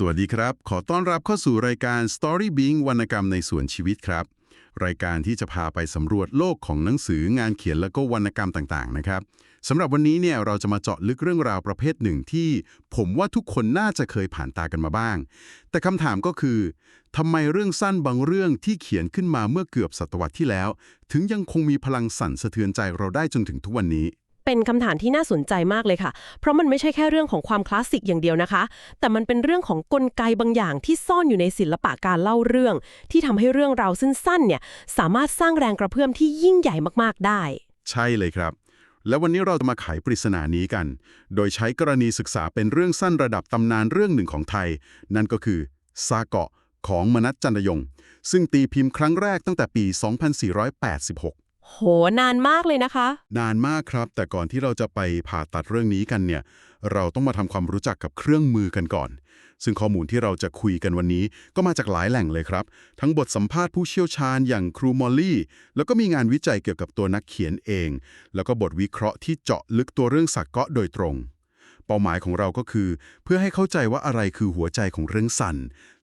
สวัสดีครับ ขอต้อนรับเข้าสู่รายการ Story Being วรรณกรรมในสวนชีวิตครับ รายการที่จะพาไปสำรวจโลกของหนังสืองานเขียนแล้วก็วรรณกรรมต่างๆ นะครับสำหรับวันนี้เนี่ยเราจะมาเจาะลึกเรื่องราวประเภทหนึ่งที่ ผมว่าทุกคนน่าจะเคยผ่านตากันมาบ้าง แต่คำถามก็คือทำไมเรื่องสั้นบางเรื่องที่เขียนขึ้นมาเมื่อเกือบศตวรรษที่แล้ว ถึงยังคงมีพลังสั่นสะเทือนใจเราได้จนถึงทุกวันนี้ เป็นคำถามที่น่าสนใจมากเลยค่ะ เพราะมันไม่ใช่แค่เรื่องของความคลาสสิกอย่างเดียวนะคะ แต่มันเป็นเรื่องของกลไกบางอย่างที่ซ่อนอยู่ในศิลปะการเล่าเรื่อง ที่ทำให้เรื่องราวสั้นๆเนี่ยสามารถสร้างแรงกระเพื่อมที่ยิ่งใหญ่มากๆได้ ใช่เลยครับ และวันนี้เราจะมาไขปริศนานี้กัน โดยใช้กรณีศึกษาเป็นเรื่องสั้นระดับตำนานเรื่องหนึ่งของไทย นั่นก็คือซาเกาะของมนัสจันยง ซึ่งตีพิมพ์ครั้งแรกตั้งแต่ปี 2486 โห นานมากเลยนะคะ นานมากครับ แต่ก่อนที่เราจะไปผ่าตัดเรื่องนี้กันเนี่ย เราต้องมาทำความรู้จักกับเครื่องมือกันก่อน ซึ่งข้อมูลที่เราจะคุยกันวันนี้ก็มาจากหลายแหล่งเลยครับ ทั้งบทสัมภาษณ์ผู้เชี่ยวชาญอย่างครูมอลลี่ แล้วก็มีงานวิจัยเกี่ยวกับตัวนักเขียนเอง แล้วก็บทวิเคราะห์ที่เจาะลึกตัวเรื่องสักเกาะโดยตรง เป้าหมายของเราก็คือ เพื่อให้เข้าใจว่าอะไรคือหัวใจของเรื่องสัน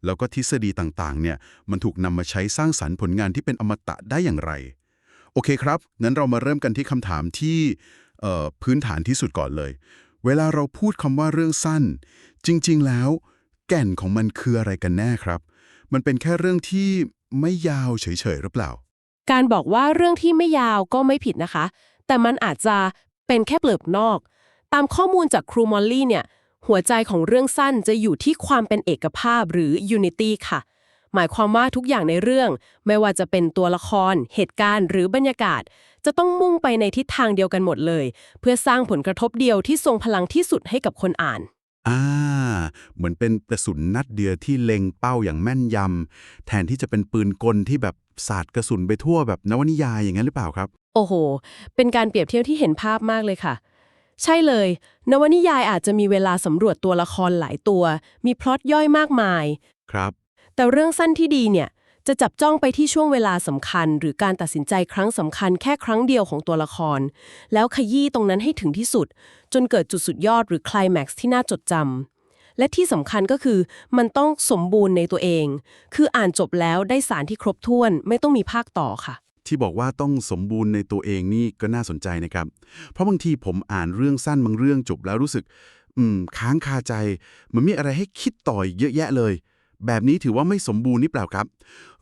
แล้วก็ทฤษฎีต่างๆ เนี่ย มันถูกนำมาใช้สร้างสรรค์ผลงานที่เป็นอมตะได้อย่างไร โอเคครับ งั้นเรามาเริ่มกันที่คำถามที่พื้นฐานที่สุดก่อนเลย เวลาเราพูดคำว่าเรื่องสั้น จริง ๆ แล้ว แก่นของมันคืออะไรกันแน่ครับ มันเป็นแค่เรื่องที่ไม่ยาวเฉยๆหรือเปล่า การบอกว่าเรื่องที่ไม่ยาวก็ไม่ผิดนะคะ แต่มันอาจจะเป็นแค่เปลือกนอก ตามข้อมูลจากครูมอลลี่เนี่ย หัวใจของเรื่องสั้นจะอยู่ที่ความเป็นเอกภาพหรือ unity ค่ะ หมายความว่าทุกอย่างในเรื่อง ไม่ว่าจะเป็นตัวละคร เหตุการณ์หรือบรรยากาศ จะต้องมุ่งไปในทิศทางเดียวกันหมดเลย เพื่อสร้างผลกระทบเดียวที่ทรงพลังที่สุดให้กับคนอ่านอ่าเหมือนเป็นกระสุนนัดเดียวที่เล็งเป้าอย่างแม่นยำแทนที่จะเป็นปืนกลที่แบบสาดกระสุนไปทั่วแบบนวนิยายอย่างนั้นหรือเปล่าครับ โอ้โห เป็นการเปรียบเทียบที่เห็นภาพมากเลยค่ะ ใช่เลย นวนิยายอาจจะมีเวลาสำรวจตัวละครหลายตัว มีพล็อตย่อยมากมาย ครับ แต่เรื่องสั้นที่ดีเนี่ยจะจับจ้องไปที่ช่วงเวลาสำคัญ หรือการตัดสินใจครั้งสำคัญแค่ครั้งเดียวของตัวละคร แล้วขยี้ตรงนั้นให้ถึงที่สุด จนเกิดจุดสุดยอดหรือคลแม็กซ์ที่น่าจดจำและที่สำคัญก็คือมันต้องสมบูรณ์ในตัวเอง คืออ่านจบแล้วได้สารที่ครบถ้วนไม่ต้องมีภาคต่อค่ะ ที่บอกว่าต้องสมบูรณ์ในตัวเองนี่ก็น่าสนใจนะครับ เพราะบางทีผมอ่านเรื่องสั้นบางเรื่องจบแล้วรู้สึก อืม ค้างคาใจ มันมีอะไรให้คิดต่อยเยอะแยะเลย แบบนี้ถือว่าไม่สมบูรณ์นี่เปล่าครับ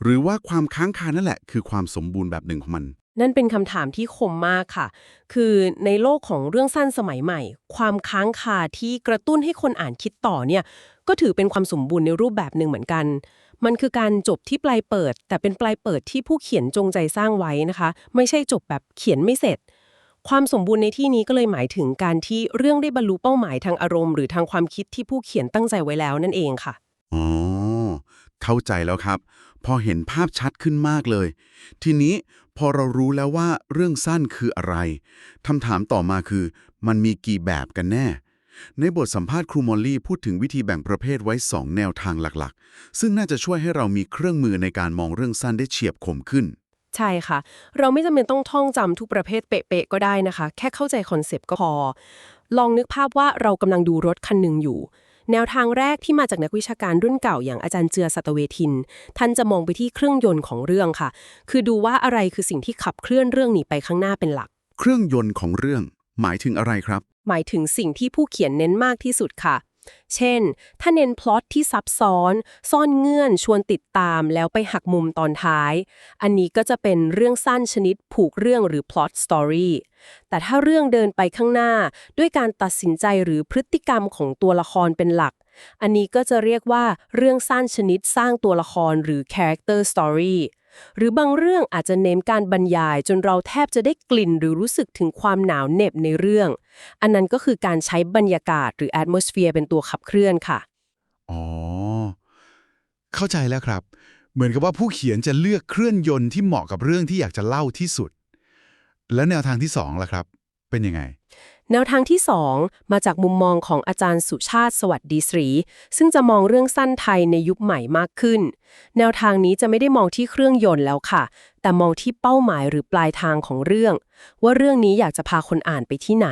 หรือว่าความค้างคานั่นแหละ คือความสมบูรณ์แบบหนึ่งของมัน นั่นเป็นคำถามที่คมมากค่ะ คือในโลกของเรื่องสั้นสมัยใหม่ ความค้างคาที่กระตุ้นให้คนอ่านคิดต่อเนี่ยก็ถือเป็นความสมบูรณ์ในรูปแบบหนึ่งเหมือนกัน มันคือการจบที่ปลายเปิด แต่เป็นปลายเปิดที่ผู้เขียนจงใจสร้างไว้นะคะ ไม่ใช่จบแบบเขียนไม่เสร็จ ความสมบูรณ์ในที่นี้ก็เลยหมายถึงการที่เรื่องได้บรรลุเป้าหมายทางอารมณ์หรือทางความคิดที่ผู้เขียนตั้งใจไว้แล้วนั่นเองค่ะอ๋อ เข้าใจแล้วครับ พอเห็นภาพชัดขึ้นมากเลย ทีนี้พอเรารู้แล้วว่าเรื่องสั้นคืออะไรคำถามต่อมาคือ มันมีกี่แบบกันแน่ ในบทสัมภาษณ์ครูมอลลี่พูดถึงวิธีแบ่งประเภทไว้ 2 แนวทางหลักๆ ซึ่งน่าจะช่วยให้เรามีเครื่องมือในการมองเรื่องสั้นได้เฉียบคมขึ้นใช่ค่ะ เราไม่จำเป็นต้องท่องจำทุกประเภทเป๊ะๆก็ได้นะคะ แค่เข้าใจคอนเซปต์ก็พอ ลองนึกภาพว่าเรากำลังดูรถคันหนึ่งอยู่ แนวทางแรกที่มาจากนักวิชาการรุ่นเก่าอย่างอาจารย์เจือสัตเวทิน ท่านจะมองไปที่เครื่องยนต์ของเรื่องค่ะ คือดูว่าอะไรคือสิ่งที่ขับเคลื่อนเรื่องนี้ไปข้างหน้าเป็นหลัก เครื่องยนต์ของเรื่อง หมายถึงอะไรครับ หมายถึงสิ่งที่ผู้เขียนเน้นมากที่สุดค่ะ เช่น ถ้าเน้นพล็อตที่ซับซ้อน ซ่อนเงื่อนชวนติดตามแล้วไปหักมุมตอนท้าย อันนี้ก็จะเป็นเรื่องสั้นชนิดผูกเรื่องหรือ plot story แต่ถ้าเรื่องเดินไปข้างหน้า ด้วยการตัดสินใจหรือพฤติกรรมของตัวละครเป็นหลัก อันนี้ก็จะเรียกว่าเรื่องสั้นชนิดสร้างตัวละครหรือ character story หรือบางเรื่องอาจจะเน้นการบรรยายจนเราแทบจะได้กลิ่นหรือรู้สึกถึงความหนาวเหน็บในเรื่อง อันนั้นก็คือการใช้บรรยากาศหรือ atmosphere เป็นตัวขับเคลื่อนค่ะ อ๋อ เข้าใจแล้วครับ เหมือนกับว่าผู้เขียนจะเลือกเครื่องยนต์ที่เหมาะกับเรื่องที่อยากจะเล่าที่สุด แล้วแนวทางที่สองล่ะครับ เป็นยังไง แนวทางที่ 2 มาจากมุมมองของอาจารย์สุชาติสวัสดีศรี ซึ่งจะมองเรื่องสั้นไทยในยุคใหม่มากขึ้น แนวทางนี้จะไม่ได้มองที่เครื่องยนต์แล้วค่ะ แต่มองที่เป้าหมายหรือปลายทางของเรื่อง ว่าเรื่องนี้อยากจะพาคนอ่านไปที่ไหน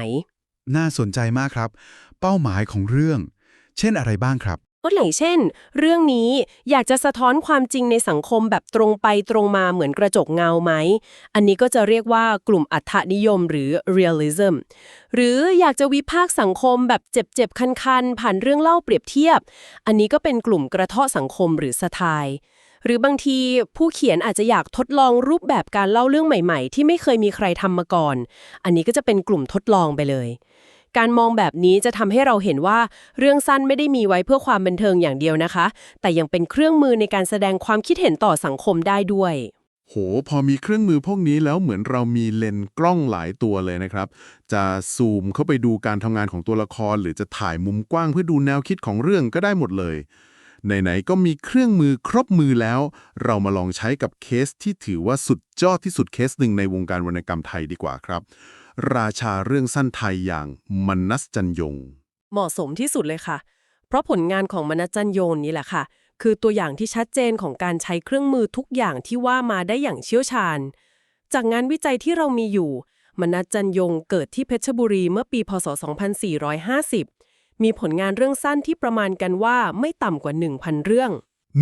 น่าสนใจมากครับ เป้าหมายของเรื่อง เช่นอะไรบ้างครับ ก็อย่างเช่น เรื่องนี้อยากจะสะท้อนความจริงในสังคมแบบตรงไปตรงมาเหมือนกระจกเงาไหม อันนี้ก็จะเรียกว่ากลุ่มอัฏฐนิยมหรือ realism หรืออยากจะวิพากษ์สังคมแบบเจ็บๆ คันๆ ผ่านเรื่องเล่าเปรียบเทียบ อันนี้ก็เป็นกลุ่มกระเทาะสังคมหรือสไตล์หรือบางทีผู้เขียนอาจจะอยากทดลองรูปแบบการเล่าเรื่องใหม่ ๆ ที่ไม่เคยมีใครทำมาก่อน อันนี้ก็จะเป็นกลุ่มทดลองไปเลย การมองแบบนี้จะทำให้เราเห็นว่าเรื่องสั้นไม่ได้มีไว้เพื่อความบันเทิงอย่างเดียวนะคะ แต่ยังเป็นเครื่องมือในการแสดงความคิดเห็นต่อสังคมได้ด้วย โห พอมีเครื่องมือพวกนี้แล้วเหมือนเรามีเลนส์กล้องหลายตัวเลยนะครับ จะซูมเข้าไปดูการทำงานของตัวละคร หรือจะถ่ายมุมกว้างเพื่อดูแนวคิดของเรื่องก็ได้หมดเลยไหน ๆ ก็มีเครื่องมือครบมือแล้ว เรามาลองใช้กับเคสที่ถือว่าสุดยอดที่สุดเคสหนึ่งในวงการวรรณกรรมไทยดีกว่าครับ ราชาเรื่องสั้นไทยอย่างมนัสจันยง เหมาะสมที่สุดเลยค่ะ เพราะผลงานของมนัสจันโยนนี่แหละค่ะ คือตัวอย่างที่ชัดเจนของการใช้เครื่องมือทุกอย่างที่ว่ามาได้อย่างเชี่ยวชาญ จากงานวิจัยที่เรามีอยู่ มนัสจันยงเกิดที่เพชรบุรีเมื่อปี พศ 2450 มีผลงานเรื่องสั้นที่ประมาณกันว่าไม่ต่ำกว่า 1,000 เรื่อง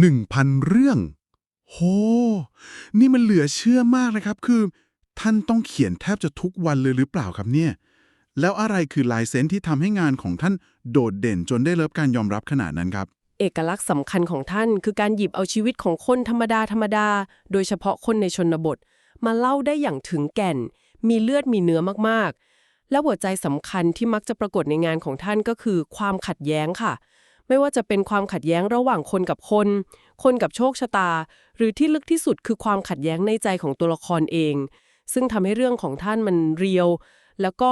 1,000 เรื่องโห นี่มันเหลือเชื่อมากนะครับ คือ ท่านต้องเขียนแทบจะทุกวันเลยหรือเปล่าครับเนี่ย แล้วอะไรคือลายเซ็นที่ทำให้งานของท่านโดดเด่นจนได้รับการยอมรับขนาดนั้นครับ เอกลักษณ์สำคัญของท่านคือการหยิบเอาชีวิตของคนธรรมดาธรรมดา โดยเฉพาะคนในชนบท มาเล่าได้อย่างถึงแก่น มีเลือดมีเนื้อมากๆ และหัวใจสำคัญที่มักจะปรากฏในงานของท่านก็คือความขัดแย้งค่ะไม่ว่าจะเป็นความขัดแย้งระหว่างคนกับคน คนกับโชคชะตา หรือที่ลึกที่สุดคือความขัดแย้งในใจของตัวละครเอง ซึ่งทำให้เรื่องของท่านมันเรียว แล้วก็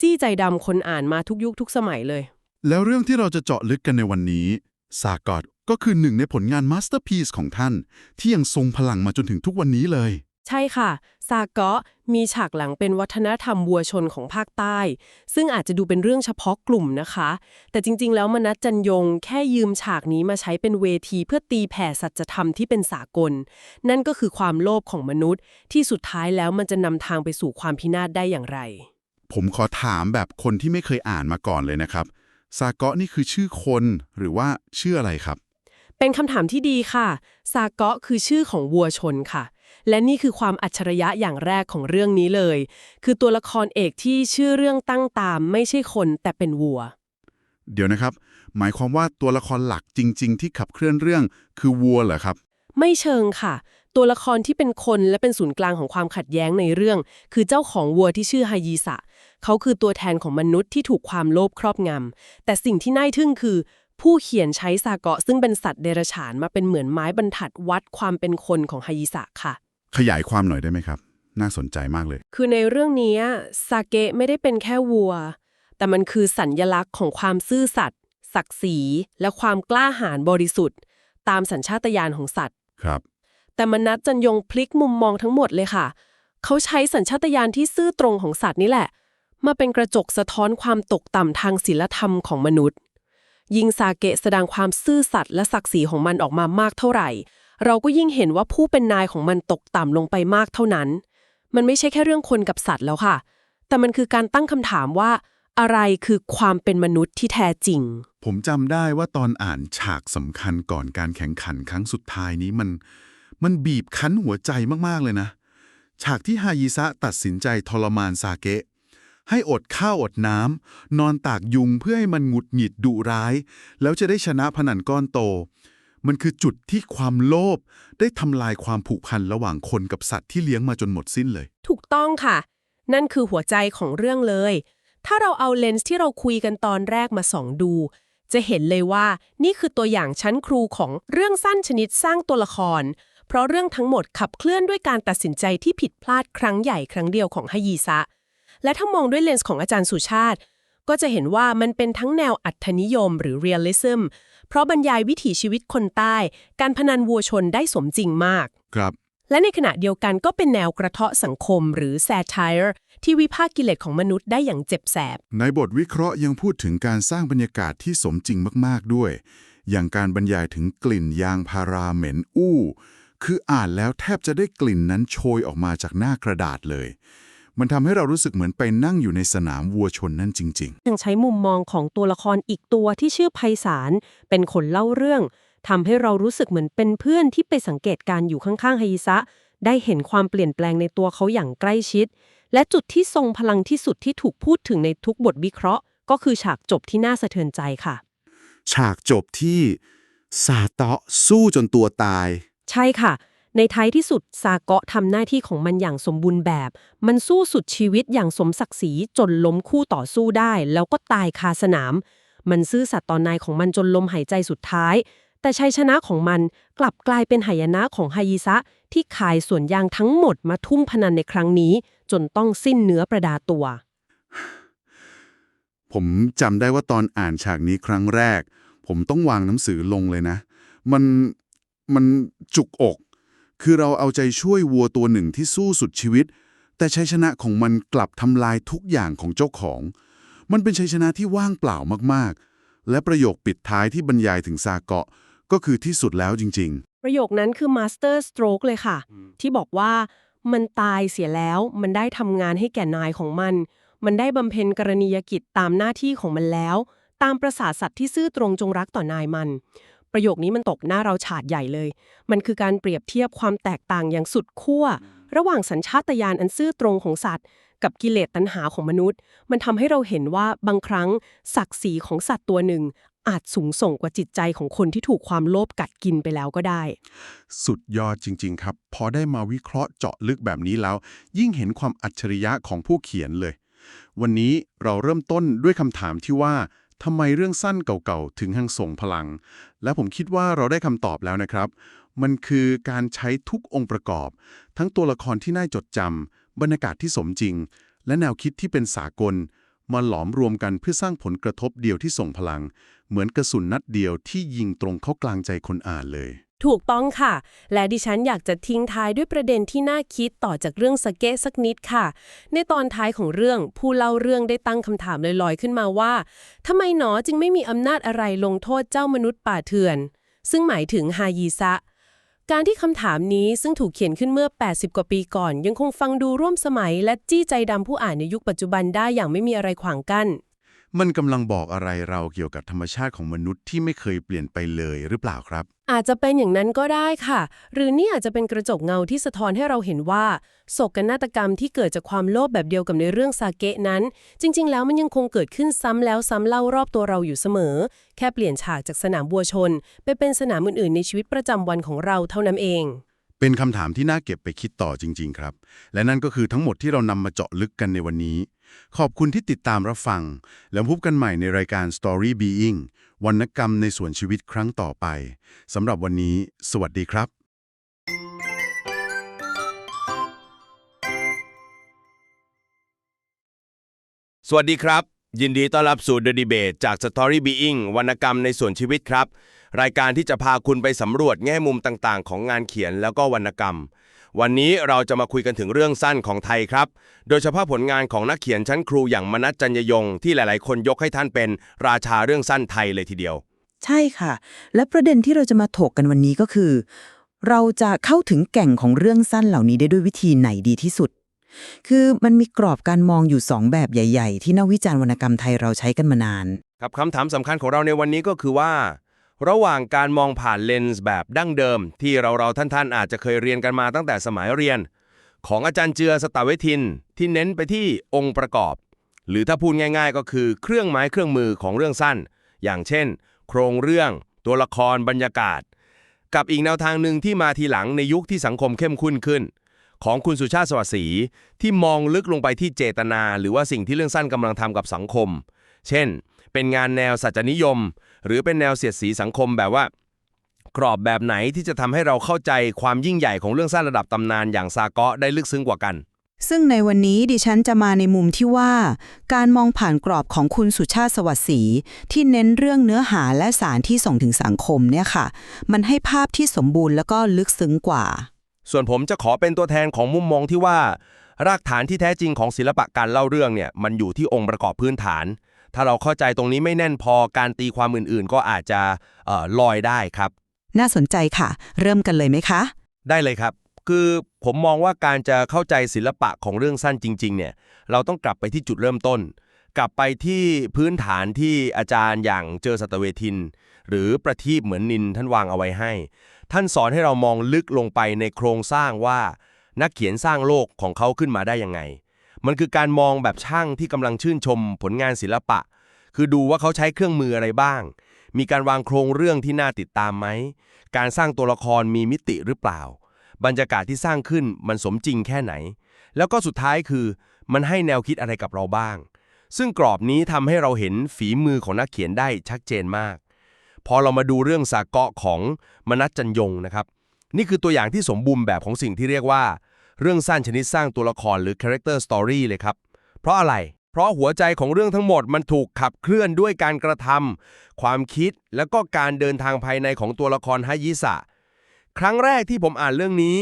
จี้ใจดำคนอ่านมาทุกยุคทุกสมัยเลย แล้วเรื่องที่เราจะเจาะลึกกันในวันนี้ สากอดก็คือหนึ่งในผลงานมาสเตอร์พีซของท่าน ที่ยังทรงพลังมาจนถึงทุกวันนี้เลย ใช่ค่ะ ซาเกาะมีฉากหลังเป็นวัฒนธรรมวัวชนของภาคใต้ ซึ่งอาจจะดูเป็นเรื่องเฉพาะกลุ่มนะคะ แต่จริงๆ แล้วมนัสจันยง แค่ยืมฉากนี้มาใช้เป็นเวทีเพื่อตีแผ่สัจธรรมที่เป็นสากล นั่นก็คือความโลภของมนุษย์ ที่สุดท้ายแล้วมันจะนำทางไปสู่ความพินาศได้อย่างไร ผมขอถามแบบคนที่ไม่เคยอ่านมาก่อนเลยนะครับสากอนี่คือชื่อคนหรือว่าชื่ออะไรครับ เป็นคำถามที่ดีค่ะ ซาเกาะคือชื่อของวัวชนค่ะ และนี่คือความอัจฉริยะอย่างแรกของเรื่องนี้เลย คือตัวละครเอกที่ชื่อเรื่องตั้งตามไม่ใช่คนแต่เป็นวัว เดี๋ยวนะครับ หมายความว่าตัวละครหลักจริง ๆ ที่ขับเคลื่อนเรื่องคือวัวเหรอครับ ไม่เชิงค่ะ ตัวละครที่เป็นคนและเป็นศูนย์กลางของความขัดแย้งในเรื่อง คือเจ้าของวัวที่ชื่อฮายีสะเขาคือตัวแทนของมนุษย์ที่ถูกความโลภครอบงำแต่สิ่งที่น่าทึ่งคือผู้เขียนใช้ซาเกาะซึ่งเป็นสัตว์เดรัจฉานมาเป็นเหมือนไม้บรรทัดวัดความเป็นคนของฮายีสะค่ะ ขยายความหน่อยได้ไหมครับ น่าสนใจมากเลย คือในเรื่องนี้ซาเกะไม่ได้เป็นแค่วัว แต่มันคือสัญญลักษณ์ของความซื่อสัตย์ศักดิ์ศรี และความกล้าหาญบริสุทธิ์ ตามสัญชาตญาณของสัตว์ครับ แต่มนัสจันยงพลิกมุมมองทั้งหมดเลยค่ะ เขาใช้สัญชาตญาณที่ซื่อตรงของสัตว์นี่แหละ มาเป็นกระจกสะท้อนความตกต่ำทางศีลธรรมของมนุษย์ ยิ่งซาเกะแสดงความซื่อสัตย์และศักดิ์ศรีของมันออกมามากเท่าไหร่ เราก็ยิ่งเห็นว่าผู้เป็นนายของมันตกต่ำลงไปมากเท่านั้น มันไม่ใช่แค่เรื่องคนกับสัตว์แล้วค่ะ แต่มันคือการตั้งคำถามว่า อะไรคือความเป็นมนุษย์ที่แท้จริง ผมจำได้ว่าตอนอ่านฉากสำคัญก่อนการแข่งขันครั้งสุดท้ายนี้มัน มันบีบคั้นหัวใจมากๆเลยนะ ฉากที่ฮายิสะตัดสินใจทรมานซาเกะให้อดข้าวอดน้ำ นอนตากยุงเพื่อให้มันหงุดหงิดดุร้าย แล้วจะได้ชนะพนันก้อนโต มันคือจุดที่ความโลภได้ทำลายความผูกพันระหว่างคนกับสัตว์ที่เลี้ยงมาจนหมดสิ้นเลย ถูกต้องค่ะ นั่นคือหัวใจของเรื่องเลย ถ้าเราเอาเลนส์ที่เราคุยกันตอนแรกมาส่องดู จะเห็นเลยว่านี่คือตัวอย่างชั้นครูของเรื่องสั้นชนิดสร้างตัวละคร เพราะเรื่องทั้งหมดขับเคลื่อนด้วยการตัดสินใจที่ผิดพลาดครั้งใหญ่ครั้งเดียวของฮยีซะ และถ้ามองด้วยเลนส์ของอาจารย์สุชาติ ก็จะเห็นว่ามันเป็นทั้งแนวอัธนิยม หรือ realism เพราะบรรยายวิถีชีวิตคนใต้ การพนันวัวชนได้สมจริงมาก ครับ และในขณะเดียวกันก็เป็นแนวกระเทาะสังคมหรือ satire ที่วิพากษ์กิเลสของมนุษย์ได้อย่างเจ็บแสบ ในบทวิเคราะห์ยังพูดถึงการสร้างบรรยากาศที่สมจริงมากๆด้วย อย่างการบรรยายถึงกลิ่นยางพาราเหม็นอู้ คืออ่านแล้วแทบจะได้กลิ่นนั้นโชยออกมาจากหน้ากระดาษเลย มันทำให้เรารู้สึกเหมือนไปนั่งอยู่ในสนามวัวชนนั่นจริง ยังใช้มุมมองของตัวละครอีกตัวที่ชื่อไพศาลเป็นคนเล่าเรื่องทำให้เรารู้สึกเหมือนเป็นเพื่อนที่ไปสังเกตการณ์อยู่ข้างๆไฮยิซะ ได้เห็นความเปลี่ยนแปลงในตัวเขาอย่างใกล้ชิด และจุดที่ทรงพลังที่สุดที่ถูกพูดถึงในทุกบทวิเคราะห์ ก็คือฉากจบที่น่าสะเทือนใจค่ะฉากจบที่ซาเตาะสู้จนตัวตาย ใช่ค่ะ ในท้ายที่สุดซาเกาะทำหน้าที่ของมันอย่างสมบูรณ์แบบ มันสู้สุดชีวิตอย่างสมศักดิ์ศรีจนล้มคู่ต่อสู้ได้ แล้วก็ตายคาสนาม มันซื่อสัตย์ต่อนายของมันจนลมหายใจสุดท้าย แต่ชัยชนะของมันกลับกลายเป็นหายนะของไฮยิซะ ที่ขายส่วนยางทั้งหมดมาทุ่มพนันในครั้งนี้ จนต้องสิ้นเนื้อประดาตัว ผมจำได้ว่าตอนอ่านฉากนี้ครั้งแรก ผมต้องวางหนังสือลงเลยนะ มันมันจุกอก คือเราเอาใจช่วยวัวตัวหนึ่งที่สู้สุดชีวิต แต่ชัยชนะของมันกลับทำลายทุกอย่างของเจ้าของ มันเป็นชัยชนะที่ว่างเปล่ามากๆ และประโยคปิดท้ายที่บรรยายถึงซาเกาะ ก็คือที่สุดแล้วจริง ๆ ประโยคนั้นคือ Master Stroke เลยค่ะ ที่บอกว่ามันตายเสียแล้ว มันได้ทำงานให้แก่นายของมัน มันได้บำเพ็ญกรณียกิจตามหน้าที่ของมันแล้ว ตามประสาสัตว์ที่ซื่อตรงจงรักต่อนายมัน ประโยคนี้มันตกหน้าเราฉาดใหญ่เลย มันคือการเปรียบเทียบความแตกต่างอย่างสุดขั้วระหว่างสัญชาตญาณอันซื่อตรงของสัตว์ กับกิเลสตัณหาของมนุษย์ มันทำให้เราเห็นว่าบางครั้งศักดิ์ศรีของสัตว์ตัวหนึ่ง อาจสูงส่งกว่าจิตใจของคนที่ถูกความโลภกัดกินไปแล้วก็ได้ สุดยอดจริง ๆ ครับ พอได้มาวิเคราะห์เจาะลึกแบบนี้แล้ว ยิ่งเห็นความอัจฉริยะของผู้เขียนเลย วันนี้เราเริ่มต้นด้วยคำถามที่ว่า ทำไมเรื่องสั้นเก่าๆ ถึงหังส่งพลัง และผมคิดว่าเราได้คำตอบแล้วนะครับ มันคือการใช้ทุกองค์ประกอบ ทั้งตัวละครที่น่าจดจำบรรยากาศที่สมจริง และแนวคิดที่เป็นสากล มาหลอมรวมกันเพื่อสร้างผลกระทบเดียวที่ส่งพลัง เหมือนกระสุนนัดเดียวที่ยิงตรงเข้ากลางใจคนอ่านเลย ถูกต้องค่ะ และดิฉันอยากจะทิ้งท้ายด้วยประเด็นที่น่าคิดต่อจากเรื่องสเกะสักนิดค่ะ ในตอนท้ายของเรื่องผู้เล่าเรื่องได้ตั้งคำถามลอยๆขึ้นมาว่าทำไมหนอจึงไม่มีอำนาจอะไรลงโทษเจ้ามนุษย์ป่าเถื่อน ซึ่งหมายถึงฮายีซะ การที่คำถามนี้ซึ่งถูกเขียนขึ้นเมื่อ 80 กว่าปีก่อน ยังคงฟังดูร่วมสมัย และจี้ใจดำผู้อ่านในยุคปัจจุบันได้อย่างไม่มีอะไรขวางกั้น มันกำลังบอกอะไรเราเกี่ยวกับธรรมชาติของมนุษย์ที่ไม่เคยเปลี่ยนไปเลยหรือเปล่าครับ อาจจะเป็นอย่างนั้นก็ได้ค่ะ หรือนี่อาจจะเป็นกระจกเงาที่สะท้อนให้เราเห็นว่าโศกนาฏกรรมที่เกิดจากความโลภแบบเดียวกับในเรื่องซาเกะนั้น จริง ๆ แล้วมันยังคงเกิดขึ้นซ้ำแล้วซ้ำเล่ารอบตัวเราอยู่เสมอ แค่เปลี่ยนฉากจากสนามบัวชน ไปเป็นสนามอื่นๆ ในชีวิตประจำวันของเราเท่านั้นเอง เป็นคำถามที่น่าเก็บไปคิดต่อจริง ๆ ครับ และนั่นก็คือทั้งหมดที่เรานำมาเจาะลึกกันในวันนี้ ขอบคุณที่ติดตามรับฟัง แล้วพบกันใหม่ในรายการ Story Being วรรณกรรมในส่วนชีวิตครั้งต่อไปสำหรับวันนี้ สวัสดีครับสวัสดีครับ ยินดีต้อนรับสู่ The Debate จาก Story Being วรรณกรรมในส่วนชีวิตครับ รายการที่จะพาคุณไปสำรวจแง่มุมต่างๆ ของงานเขียนแล้วก็วรรณกรรม วันนี้เราจะมาคุยกันถึงเรื่องสั้นของไทยครับ โดยเฉพาะผลงานของนักเขียนชั้นครูอย่างมนัสจันยยงที่หลายๆ คนยกให้ท่านเป็นราชาเรื่องสั้นไทยเลยทีเดียว ใช่ค่ะ และประเด็นที่เราจะมาถกกันวันนี้ก็คือ เราจะเข้าถึงแก่งของเรื่องสั้นเหล่านี้ได้ด้วยวิธีไหนดีที่สุดคือมันมีกรอบการมองอยู่สองแบบใหญ่ ๆ ที่นักวิจารณ์วรรณกรรมไทยเราใช้กันมานาน ครับคำถามสำคัญของเราในวันนี้ก็คือว่า ระหว่างการมองผ่านเลนส์แบบดั้งเดิม ที่เราเราๆท่านๆ อาจจะเคยเรียนกันมาตั้งแต่สมัยเรียน ของอาจารย์เจือสตาเวทิน ที่เน้นไปที่องค์ประกอบ หรือถ้าพูดง่ายๆ ก็คือเครื่องไม้เครื่องมือของเรื่องสั้น อย่างเช่น โครงเรื่อง ตัวละครบรรยากาศ กับอีกแนวทางหนึ่งที่มาทีหลังในยุคที่สังคมเข้มข้นขึ้น ของคุณสุชาติสวัสดีที่มองลึกลงไปที่เจตนา หรือว่าสิ่งที่เรื่องสั้นกำลังทำกับสังคม เช่น เป็นงานแนวสัจนิยม หรือเป็นแนวเสียดสีสังคมแบบว่า กรอบแบบไหนที่จะทำให้เราเข้าใจความยิ่งใหญ่ของเรื่องสั้นระดับตำนานอย่างซาเกาะได้ลึกซึ้งกว่ากัน ซึ่งในวันนี้ดิฉันจะมาในมุมที่ว่า การมองผ่านกรอบของคุณสุชาติสวัสดีที่เน้นเรื่องเนื้อหาและสารที่ส่งถึงสังคมเนี่ยค่ะ มันให้ภาพที่สมบูรณ์แล้วก็ลึกซึ้งกว่า ส่วนผมจะขอเป็นตัวแทนของมุมมองที่ว่า รากฐานที่แท้จริงของศิลปะการเล่าเรื่องเนี่ยมันอยู่ที่องค์ประกอบพื้นฐาน ถ้าเราเข้าใจตรงนี้ไม่แน่นพอการตีความอื่นๆ ก็อาจจะเอ่อลอยได้ครับ น่าสนใจค่ะ เริ่มกันเลยไหมคะ ได้เลยครับ คือผมมองว่าการจะเข้าใจศิลปะของเรื่องสั้นจริง ๆ เนี่ย เราต้องกลับไปที่จุดเริ่มต้น กลับไปที่พื้นฐานที่อาจารย์อย่างเจอสัตเวทิน หรือประทีปเหมือนนินท่านวางเอาไว้ให้ ท่านสอนให้เรามองลึกลงไปในโครงสร้างว่า นักเขียนสร้างโลกของเขาขึ้นมาได้ยังไง มันคือการมองแบบช่างที่กำลังชื่นชมผลงานศิลปะ คือดูว่าเขาใช้เครื่องมืออะไรบ้าง มีการวางโครงเรื่องที่น่าติดตามไหม การสร้างตัวละครมีมิติหรือเปล่า บรรยากาศที่สร้างขึ้นมันสมจริงแค่ไหน แล้วก็สุดท้ายคือ มันให้แนวคิดอะไรกับเราบ้าง ซึ่งกรอบนี้ทำให้เราเห็นฝีมือของนักเขียนได้ชัดเจนมาก พอเรามาดูเรื่องสาเกาะของมนัสจันยงนะครับ นี่คือตัวอย่างที่สมบูรณ์แบบของสิ่งที่เรียกว่า เรื่องสั้นชนิดสร้างตัวละครหรือ character story เลยครับ เพราะอะไร เพราะหัวใจของเรื่องทั้งหมดมันถูกขับเคลื่อนด้วยการกระทำความคิดแล้วก็การเดินทางภายในของตัวละครฮายิสะ ครั้งแรกที่ผมอ่านเรื่องนี้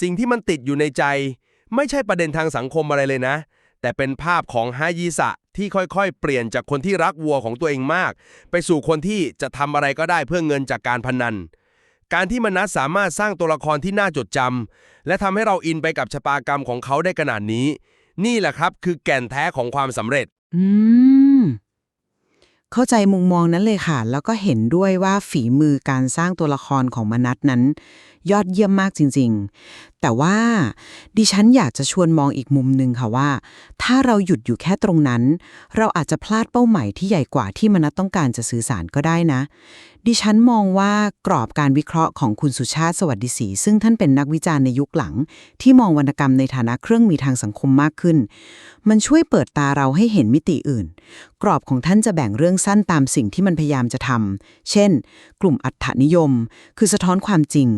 สิ่งที่มันติดอยู่ในใจ ไม่ใช่ประเด็นทางสังคมอะไรเลยนะ แต่เป็นภาพของฮายิสะที่ค่อยๆ เปลี่ยนจากคนที่รักวัวของตัวเองมาก ไปสู่คนที่จะทำอะไรก็ได้เพื่อเงินจากการพนัน การที่มนัสสามารถสร้างตัวละครที่น่าจดจำ และทำให้เราอินไปกับชะตากรรมของเขาได้ขนาดนี้ นี่แหละครับคือแก่นแท้ของความสำเร็จ อืม เข้าใจมุมมองนั้นเลยค่ะ แล้วก็เห็นด้วยว่าฝีมือการสร้างตัวละครของมนัสนั้น ยอดเยี่ยมมากจริง ๆ แต่ว่าดิฉันอยากจะชวนมองอีกมุมหนึ่งค่ะว่า ถ้าเราหยุดอยู่แค่ตรงนั้น เราอาจจะพลาดเป้าหมายที่ใหญ่กว่าที่มนัสต้องการจะสื่อสารก็ได้นะ ดิฉันมองว่ากรอบการวิเคราะห์ของคุณสุชาติสวัสดิศรีซึ่งท่านเป็นนักวิจารณ์ในยุคหลัง ที่มองวรรณกรรมในฐานะเครื่องมีทางสังคมมากขึ้น มันช่วยเปิดตาเราให้เห็นมิติอื่น กรอบของท่านจะแบ่งเรื่องสั้นตามสิ่งที่มันพยายามจะทำเช่น กลุ่มอัตถนิยม คือสะท้อนความจริง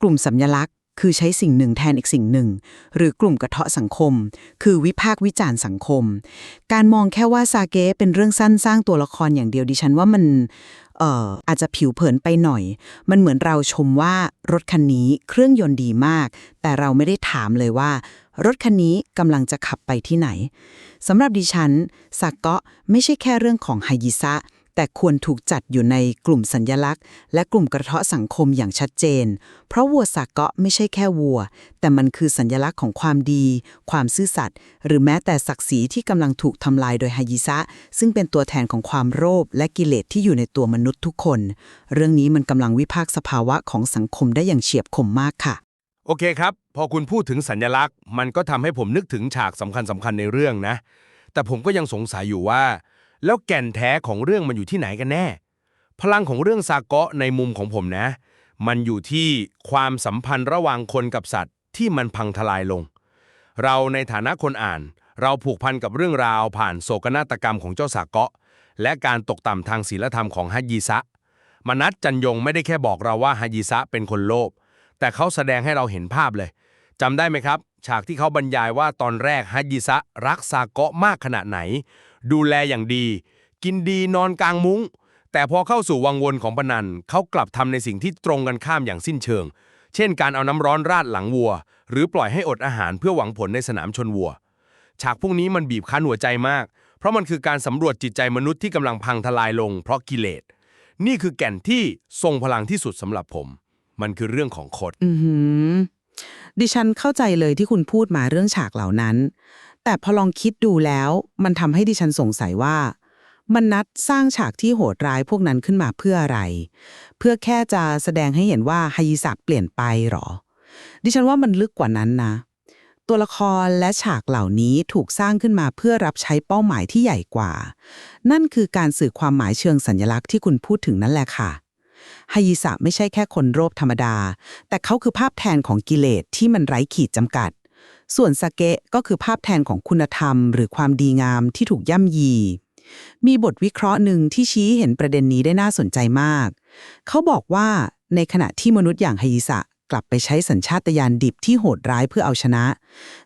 กลุ่มสัญลักษณ์ คือใช้สิ่งหนึ่งแทนอีกสิ่งหนึ่ง หรือกลุ่มกระเทาะสังคม คือวิพากษ์วิจารณ์สังคม การมองแค่ว่าซาเกะเป็นเรื่องสั้นสร้างตัวละครอย่างเดียวดิฉันว่ามัน อ่ออาจจะผิวเผินไปหน่อย มันเหมือนเราชมว่ารถคันนี้เครื่องยนต์ดีมาก แต่เราไม่ได้ถามเลยว่า รถคันนี้กำลังจะขับไปที่ไหนสำหรับดิฉันสากเกาะไม่ใช่แค่เรื่องของไฮยิซะ แต่ควรถูกจัดอยู่ในกลุ่มสัญญลักษณ์ และกลุ่มกระเทาะสังคมอย่างชัดเจน เพราะวัวซากเกาะไม่ใช่แค่วัว แต่มันคือสัญญลักษณ์ของความดี ความซื่อสัตย์หรือแม้แต่ศักดิ์ศรีที่กำลังถูกทำลายโดยไฮยิซะ ซึ่งเป็นตัวแทนของความโลภและกิเลสที่อยู่ในตัวมนุษย์ทุกคน เรื่องนี้มันกำลังวิพากษ์สภาวะของสังคมได้อย่างเฉียบคมมากค่ะ โอเคครับ พอคุณพูดถึงสัญญลักษณ์ มันก็ทำให้ผมนึกถึงฉากสำคัญสำคัญในเรื่องนะ แต่ผมก็ยังสงสัยอยู่ว่า แล้วแก่นแท้ของเรื่องมันอยู่ที่ไหนกันแน่ พลังของเรื่องซาเกะในมุมของผมนะ มันอยู่ที่ความสัมพันธ์ระหว่างคนกับสัตว์ที่มันพังทลายลง เราในฐานะคนอ่าน เราผูกพันกับเรื่องราวผ่านโศกนาฏกรรมของเจ้าสาเกะและการตกต่ำทางศีลธรรมของฮัจยีซะมนัสจันยงไม่ได้แค่บอกเราว่าฮัจยีซะเป็นคนโลภแต่เขาแสดงให้เราเห็นภาพเลยจำได้ไหมครับ ฉากที่เขาบรรยายว่าตอนแรกฮัจยิสะรักซาเกะมากขนาดไหน ดูแลอย่างดี กินดีนอนกลางมุง้ง แต่พอเข้าสู่วังวนของพนันเขากลับทำในสิ่งที่ตรงกันข้ามอย่างสิ้นเชิง เช่นการเอาน้ำร้อนราดหลังวัว หรือปล่อยให้อดอาหารเพื่อหวังผลในสนามชนวัว ฉากพวกนี้มันบีบคั้นหัวใจมาก เพราะมันคือการสำรวจจิตใจมนุษย์ที่กำลังพังทลายลง เพราะกิเลส นี่คือแก่นที่ทรงพลังที่สุดสำหรับผม มันคือเรื่องของคดดิฉันเข้าใจเลยที่คุณพูดมาเรื่องฉากเหล่านั้น แต่พอลองคิดดูแล้ว มันทำให้ดิฉันสงสัยว่า มันนัดสร้างฉากที่โหดร้ายพวกนั้นขึ้นมาเพื่ออะไร เพื่อแค่จะแสดงให้เห็นว่าฮายิสะเปลี่ยนไปหรอ ดิฉันว่ามันลึกกว่านั้นนะ ตัวละครและฉากเหล่านี้ถูกสร้างขึ้นมาเพื่อรับใช้เป้าหมายที่ใหญ่กว่า นั่นคือการสื่อความหมายเชิงสัญลักษณ์ที่คุณพูดถึงนั่นแหละค่ะฮายิสะไม่ใช่แค่คนโรคธรรมดา แต่เขาคือภาพแทนของกิเลสที่มันไร้ขีดจำกัด ส่วนสเกะก็คือภาพแทนของคุณธรรม หรือความดีงามที่ถูกย่ำยี มีบทวิเคราะห์หนึ่งที่ชี้เห็นประเด็นนี้ได้น่าสนใจมาก เขาบอกว่าในขณะที่มนุษย์อย่างฮายิสะกลับไปใช้สัญชาตญาณดิบที่โหดร้ายเพื่อเอาชนะ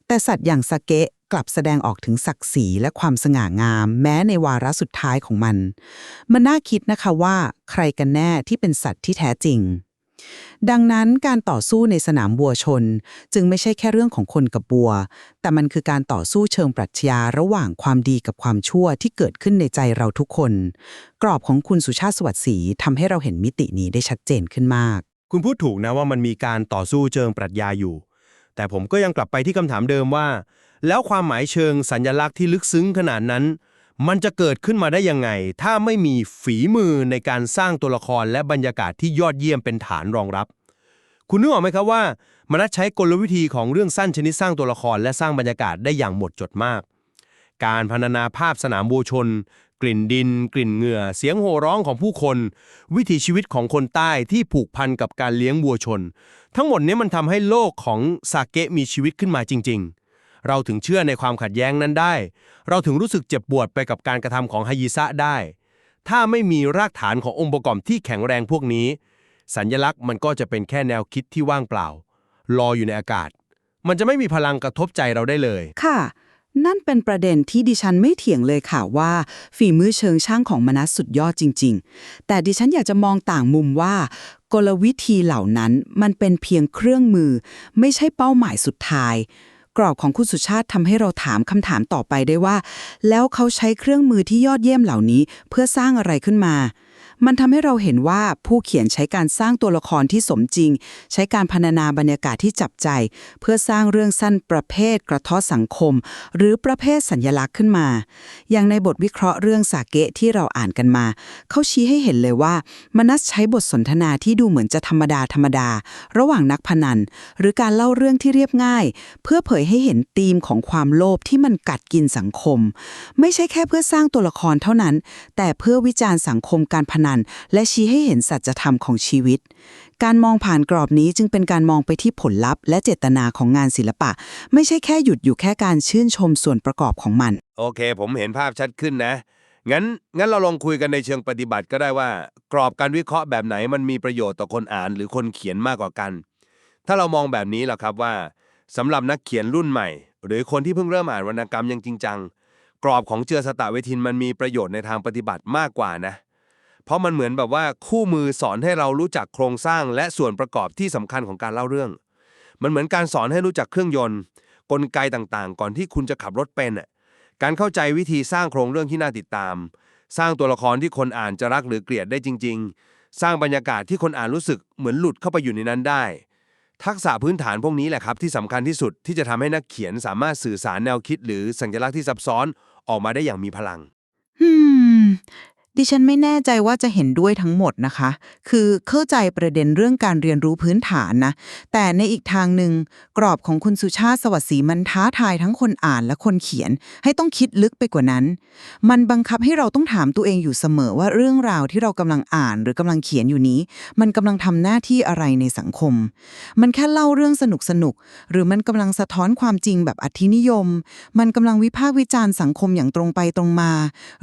แต่สัตว์อย่างสเกะกลับแสดงออกถึงศักดิ์ศรีและความสง่างาม แม้ในวาระสุดท้ายของมัน มันน่าคิดนะคะว่า ใครกันแน่ที่เป็นสัตว์ที่แท้จริง ดังนั้นการต่อสู้ในสนามบัวชน จึงไม่ใช่แค่เรื่องของคนกับบัว แต่มันคือการต่อสู้เชิงปรัชญาระหว่างความดีกับความชั่วที่เกิดขึ้นในใจเราทุกคน กรอบของคุณสุชาติสวัสดิ์ศรีทำให้เราเห็นมิตินี้ได้ชัดเจนขึ้นมาก คุณพูดถูกนะว่ามันมีการต่อสู้เชิงปรัชญาอยู่ แต่ผมก็ยังกลับไปที่คำถามเดิมว่า แล้วความหมายเชิงสัญญลักษณ์ที่ลึกซึ้งขนาดนั้น มันจะเกิดขึ้นมาได้ยังไง ถ้าไม่มีฝีมือในการสร้างตัวละครและบรรยากาศที่ยอดเยี่ยมเป็นฐานรองรับ คุณนึกออกไหมครับว่า มนัสใช้กลวิธีของเรื่องสั้นชนิดสร้างตัวละครและสร้างบรรยากาศได้อย่างหมดจดมาก การพรรณนาภาพสนามวัวชน กลิ่นดิน กลิ่นเหงื่อ เสียงโห่ร้องของผู้คน วิถีชีวิตของคนใต้ที่ผูกพันกับการเลี้ยงวัวชน ทั้งหมดนี้มันทำให้โลกของซาเกะมีชีวิตขึ้นมาจริง ๆ เราถึงเชื่อในความขัดแย้งนั้นได้ เราถึงรู้สึกเจ็บปวดไปกับการกระทำของฮายิซะได้ ถ้าไม่มีรากฐานขององค์ประกอบที่แข็งแรงพวกนี้ สัญญลักษณ์มันก็จะเป็นแค่แนวคิดที่ว่างเปล่า ลอยอยู่ในอากาศ มันจะไม่มีพลังกระทบใจเราได้เลย ค่ะ นั่นเป็นประเด็นที่ดิฉันไม่เถียงเลยค่ะว่า ฝีมือเชิงช่างของมนัสสุดยอดจริง ๆ แต่ดิฉันอยากจะมองต่างมุมว่ากลวิธีเหล่านั้นมันเป็นเพียงเครื่องมือ ไม่ใช่เป้าหมายสุดท้าย กรอบของคุณสุชาติทำให้เราถามคำถามต่อไปได้ว่า แล้วเขาใช้เครื่องมือที่ยอดเยี่ยมเหล่านี้ เพื่อสร้างอะไรขึ้นมา มันทำให้เราเห็นว่าผู้เขียนใช้การสร้างตัวละครที่สมจริง ใช้การพรรณนาบรรยากาศที่จับใจ เพื่อสร้างเรื่องสั้นประเภทกระท้อสังคม หรือประเภทสัญญลักษณ์ขึ้นมา อย่างในบทวิเคราะห์เรื่องสาเกะที่เราอ่านกันมา เขาชี้ให้เห็นเลยว่ามนัสใช้บทสนทนาที่ดูเหมือนจะธรรมดาธรรมดา ระหว่างนักพนัน หรือการเล่าเรื่องที่เรียบง่าย เพื่อเผยให้เห็นธีมของความโลภที่มันกัดกินสังคม ไม่ใช่แค่เพื่อสร้างตัวละครเท่านั้น แต่เพื่อวิจารณ์สังคมการพนันและชี้ให้เห็นสัจธรรมของชีวิต การมองผ่านกรอบนี้จึงเป็นการมองไปที่ผลลัพธ์ และเจตนาของงานศิลปะ ไม่ใช่แค่หยุดอยู่แค่การชื่นชมส่วนประกอบของมัน โอเค ผมเห็นภาพชัดขึ้นนะ งั้นงั้นเราลองคุยกันในเชิงปฏิบัติก็ได้ว่า กรอบการวิเคราะห์แบบไหนมันมีประโยชน์ต่อคนอ่านหรือคนเขียนมากกว่ากัน ถ้าเรามองแบบนี้ล่ะครับว่าสำหรับนักเขียนรุ่นใหม่ หรือคนที่เพิ่งเริ่มอ่านวรรณกรรมยังจริงจังกรอบของเจือสตะเวทินมันมีประโยชน์ในทางปฏิบัติมากกว่านะ เพราะมันเหมือนแบบว่าคู่มือสอนให้เรารู้จักโครงสร้างและส่วนประกอบที่สำคัญของการเล่าเรื่อง มันเหมือนการสอนให้รู้จักเครื่องยนต์ กลไกต่างๆ ก่อนที่คุณจะขับรถเป็นการเข้าใจวิธีสร้างโครงเรื่องที่น่าติดตาม สร้างตัวละครที่คนอ่านจะรักหรือเกลียดได้จริง ๆ สร้างบรรยากาศที่คนอ่านรู้สึกเหมือนหลุดเข้าไปอยู่ในนั้นได้ ทักษะพื้นฐานพวกนี้แหละครับที่สำคัญที่สุดที่จะทำให้นักเขียนสามารถสื่อสารแนวคิด หรือสัญลักษณ์ที่ซับซ้อนออกมาได้อย่างมีพลังอืม ดิฉันไม่แน่ใจว่าจะเห็นด้วยทั้งหมดนะคะ คือเข้าใจประเด็นเรื่องการเรียนรู้พื้นฐานนะ แต่ในอีกทางหนึ่งกรอบของคุณสุชาติสวัสดีมันท้าทายทั้งคนอ่านและคนเขียน ให้ต้องคิดลึกไปกว่านั้น มันบังคับให้เราต้องถามตัวเองอยู่เสมอว่าเรื่องราวที่เรากำลังอ่านหรือกำลังเขียนอยู่นี้ มันกำลังทำหน้าที่อะไรในสังคม มันแค่เล่าเรื่องสนุกสนุกๆหรือมันกำลังสะท้อนความจริงแบบอธินิยม มันกำลังวิพากษ์วิจารณ์สังคมอย่างตรงไปตรงมา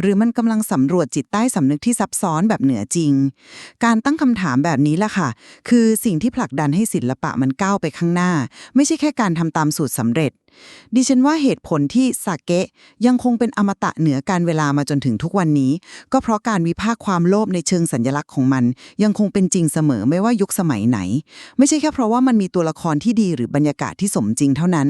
หรือมันกำลังสำรวจจิตใต้สำนึกที่ซับซ้อนแบบเหนือจริง การตั้งคำถามแบบนี้ล่ะค่ะ คือสิ่งที่ผลักดันให้ศิลปะมันก้าวไปข้างหน้า ไม่ใช่แค่การทำตามสูตรสำเร็จ ดิฉันว่าเหตุผลที่สาเกะยังคงเป็นอมตะเหนือการเวลามาจนถึงทุกวันนี้ ก็เพราะการวิพากษ์ความโลภในเชิงสัญลักษณ์ของมัน ยังคงเป็นจริงเสมอไม่ว่ายุคสมัยไหน ไม่ใช่แค่เพราะว่ามันมีตัวละครที่ดีหรือบรรยากาศที่สมจริงเท่านั้น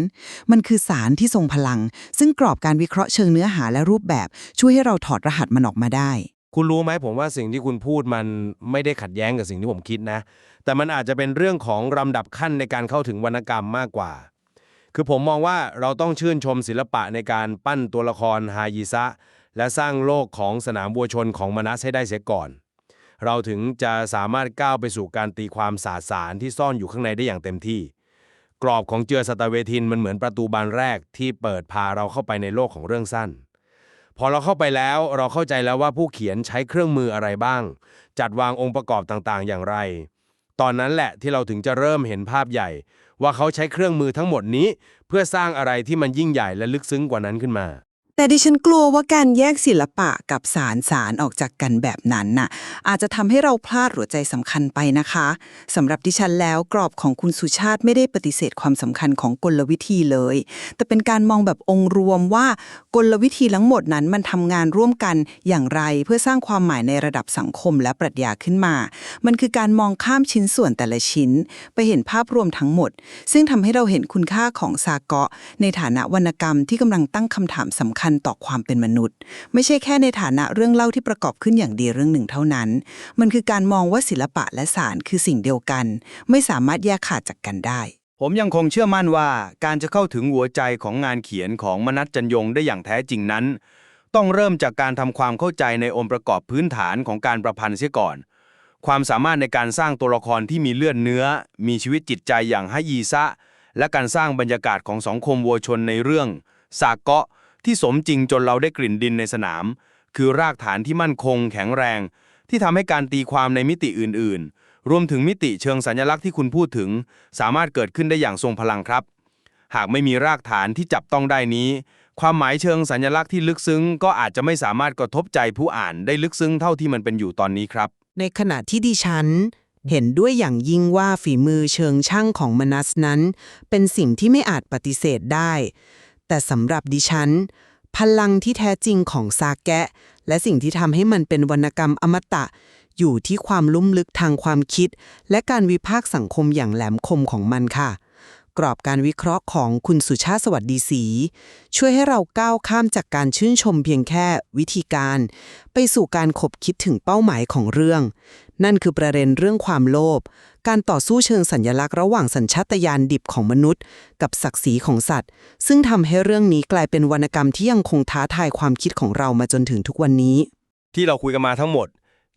มันคือสารที่ทรงพลัง ซึ่งกรอบการวิเคราะห์เชิงเนื้อหาและรูปแบบช่วยให้เราถอดรหัสมันออกมาได้ คุณรู้ไหมผมว่าสิ่งที่คุณพูดมันไม่ได้ขัดแย้งกับสิ่งที่ผมคิดนะ แต่มันอาจจะเป็นเรื่องของลำดับขั้นในการเข้าถึงวรรณกรรมมากกว่า คือผมมองว่าเราต้องชื่นชมศิลปะในการปั้นตัวละครฮายิซะ และสร้างโลกของสนามวัวชนของมนัสให้ได้เสียก่อน เราถึงจะสามารถก้าวไปสู่การตีความสาสารที่ซ่อนอยู่ข้างในได้อย่างเต็มที่ กรอบของเจือสตาเวทินมันเหมือนประตูบานแรกที่เปิดพาเราเข้าไปในโลกของเรื่องสั้น พอเราเข้าไปแล้วเราเข้าใจแล้วว่าผู้เขียนใช้เครื่องมืออะไรบ้าง จัดวางองค์ประกอบต่างๆ อย่างไร ตอนนั้นแหละที่เราถึงจะเริ่มเห็นภาพใหญ่ ว่าเขาใช้เครื่องมือทั้งหมดนี้ เพื่อสร้างอะไรที่มันยิ่งใหญ่และลึกซึ้งกว่านั้นขึ้นมา แต่ดิฉันกลัวว่าการแยกศิลปะกับสารสารออกจากกันแบบนั้นน่ะ อาจจะทำให้เราพลาดหัวใจสำคัญไปนะคะสำหรับดิฉันแล้วกรอบของคุณสุชาติไม่ได้ปฏิเสธความสำคัญของกลวิธีเลย แต่เป็นการมองแบบองค์รวมว่ากลวิธีทั้งหมดนั้นมันทำงานร่วมกันอย่างไรเพื่อสร้างความหมายในระดับสังคมและปรัชญาขึ้นมา มันคือการมองข้ามชิ้นส่วนแต่ละชิ้น ไปเห็นภาพรวมทั้งหมด ซึ่งทำให้เราเห็นคุณค่าของซาเกาะ ในฐานะวรรณกรรมที่กำลังตั้งคำถามสำคัญต่อความเป็นมนุษย์ ไม่ใช่แค่ในฐานะเรื่องเล่าที่ประกอบขึ้นอย่างดีเรื่องหนึ่งเท่านั้น มันคือการมองว่าศิลปะและสารคือสิ่งเดียวกัน ไม่สามารถแยกขาดจากกันได้ ผมยังคงเชื่อมั่นว่าการจะเข้าถึงหัวใจของงานเขียนของมนัสจันยงได้อย่างแท้จริงนั้น ต้องเริ่มจากการทำความเข้าใจในองค์ประกอบพื้นฐานของการประพันธ์เสียก่อนความสามารถในการสร้างตัวละครที่มีเลือดเนื้อ มีชีวิตจิตใจอย่างฮะยีซะ และการสร้างบรรยากาศของสังคมวัวชนในเรื่อง สากเกาะ ที่สมจริงจนเราได้กลิ่นดินในสนาม คือรากฐานที่มั่นคงแข็งแรง ที่ทำให้การตีความในมิติอื่น ๆ รวมถึงมิติเชิงสัญลักษณ์ที่คุณพูดถึง สามารถเกิดขึ้นได้อย่างทรงพลังครับ หากไม่มีรากฐานที่จับต้องได้นี้ ความหมายเชิงสัญลักษณ์ที่ลึกซึ้ง ก็อาจจะไม่สามารถกระทบใจผู้อ่านได้ลึกซึ้งเท่าที่มันเป็นอยู่ตอนนี้ครับ ในขณะที่ดิฉัน เห็นด้วยอย่างยิ่งว่าฝีมือเชิงช่างของมนัสนั้น เป็นสิ่งที่ไม่อาจปฏิเสธได้ แต่สำหรับดิฉัน พลังที่แท้จริงของซาแกะ และสิ่งที่ทำให้มันเป็นวรรณกรรมอมตะ อยู่ที่ความลุ่มลึกทางความคิด และการวิพากษ์สังคมอย่างแหลมคมของมันค่ะ กรอบการวิเคราะห์ของคุณสุชาติสวัสดีศรีช่วยให้เราก้าวข้ามจากการชื่นชมเพียงแค่วิธีการ ไปสู่การขบคิดถึงเป้าหมายของเรื่อง นั่นคือประเด็นเรื่องความโลภ การต่อสู้เชิงสัญญลักษณ์ระหว่างสัญชาตญาณดิบของมนุษย์ กับศักดิ์ศรีของสัตว์ ซึ่งทำให้เรื่องนี้กลายเป็นวรรณกรรมที่ยังคงท้าทายความคิดของเรามาจนถึงทุกวันนี้ ที่เราคุยกันมาทั้งหมด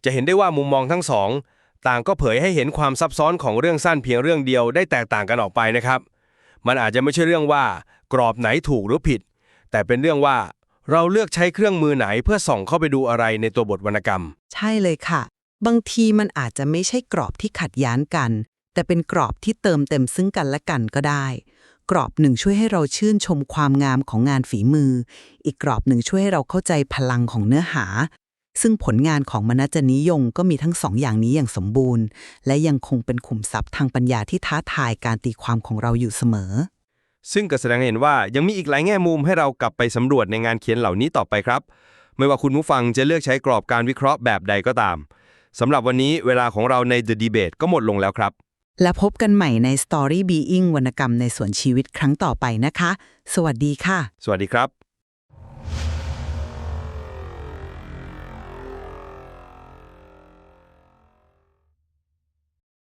จะเห็นได้ว่ามุมมองทั้งสอง ต่างก็เผยให้เห็นความซับซ้อนของเรื่องสั้นเพียงเรื่องเดียวได้แตกต่างกันออกไปนะครับ มันอาจจะไม่ใช่เรื่องว่า กรอบไหนถูกหรือผิด แต่เป็นเรื่องว่าเราเลือกใช้เครื่องมือไหนเพื่อส่องเข้าไปดูอะไรในตัวบทวรรณกรรม ใช่เลยค่ะ บางทีมันอาจจะไม่ใช่กรอบที่ขัดย้านกัน แต่เป็นกรอบที่เติมเต็มซึ่งกันและกันก็ได้ กรอบหนึ่งช่วยให้เราชื่นชมความงามของงานฝีมือ อีกกรอบหนึ่งช่วยให้เราเข้าใจพลังของเนื้อหา ซึ่งผลงานของมนัจนิยงก็มีทั้งสองอย่างนี้อย่างสมบูรณ์ และยังคงเป็นขุมทรัพย์ทางปัญญาที่ท้าทายการตีความของเราอยู่เสมอ ซึ่งก็แสดงให้เห็นว่ายังมีอีกหลายแง่มุมให้เรากลับไปสำรวจในงานเขียนเหล่านี้ต่อไปครับ ไม่ว่าคุณผู้ฟังจะเลือกใช้กรอบการวิเคราะห์แบบใดก็ตาม สำหรับวันนี้เวลาของเราใน The Debate ก็หมดลงแล้วครับ และพบกันใหม่ใน Story Being วรรณกรรมในส่วนชีวิตครั้งต่อไปนะคะ สวัสดีค่ะ สวัสดีครับ